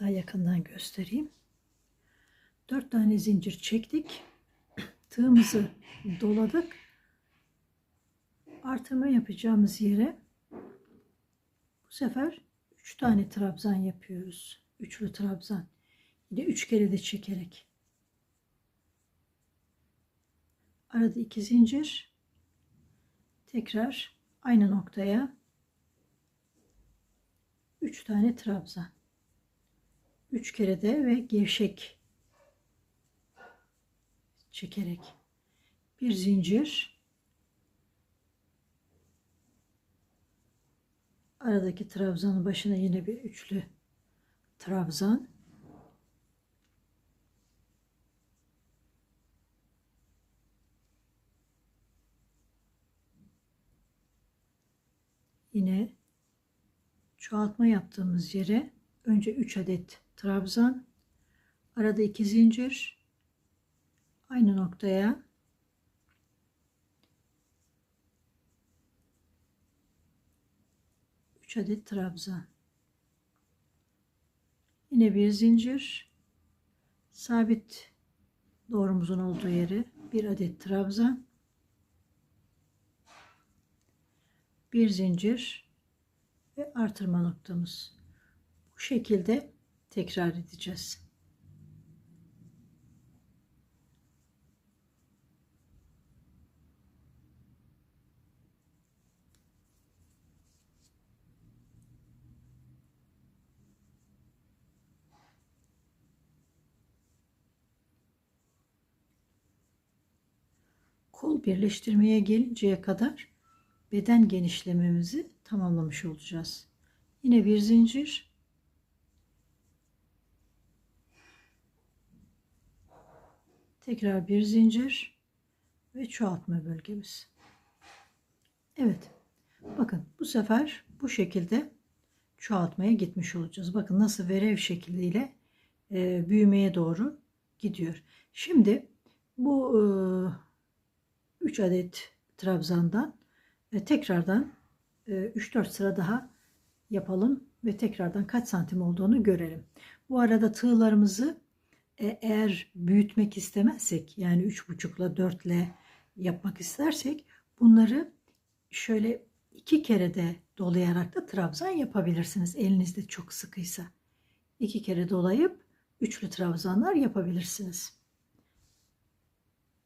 Daha yakından göstereyim. 4 tane zincir çektik. Tığımızı doladık. Artırma yapacağımız yere bu sefer 3 tane trabzan yapıyoruz. Üçlü trabzan. Yine 3 kere de çekerek. Arada 2 zincir. Tekrar aynı noktaya 3 tane trabzan. 3 kere de ve gevşek çekerek. Bir zincir. Aradaki trabzanın başına yine bir üçlü trabzan. Yine çoğaltma yaptığımız yere önce 3 adet trabzan arada 2 zincir aynı noktaya. Üç adet trabzan. Yine bir zincir. Sabit doğrumuzun olduğu yere bir adet trabzan. Bir zincir ve artırma noktamız bu şekilde tekrar edeceğiz. kol birleştirmeye gelinceye kadar beden genişlememizi tamamlamış olacağız. Yine bir zincir. Tekrar bir zincir ve çoğaltma bölgemiz. Evet. Bakın bu sefer bu şekilde çoğaltmaya gitmiş olacağız. Bakın nasıl verev şekliyle e, büyümeye doğru gidiyor. Şimdi bu e, 3 adet trabzandan e, tekrardan e, 3-4 sıra daha yapalım ve tekrardan kaç santim olduğunu görelim. Bu arada tığlarımızı e, eğer büyütmek istemezsek yani 3,5 ile 4 ile yapmak istersek bunları şöyle iki kere de dolayarak da trabzan yapabilirsiniz. Elinizde çok sıkıysa. iki kere dolayıp üçlü trabzanlar yapabilirsiniz.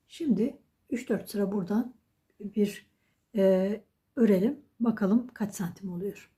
Şimdi 3-4 sıra buradan bir e, örelim. Bakalım kaç santim oluyor.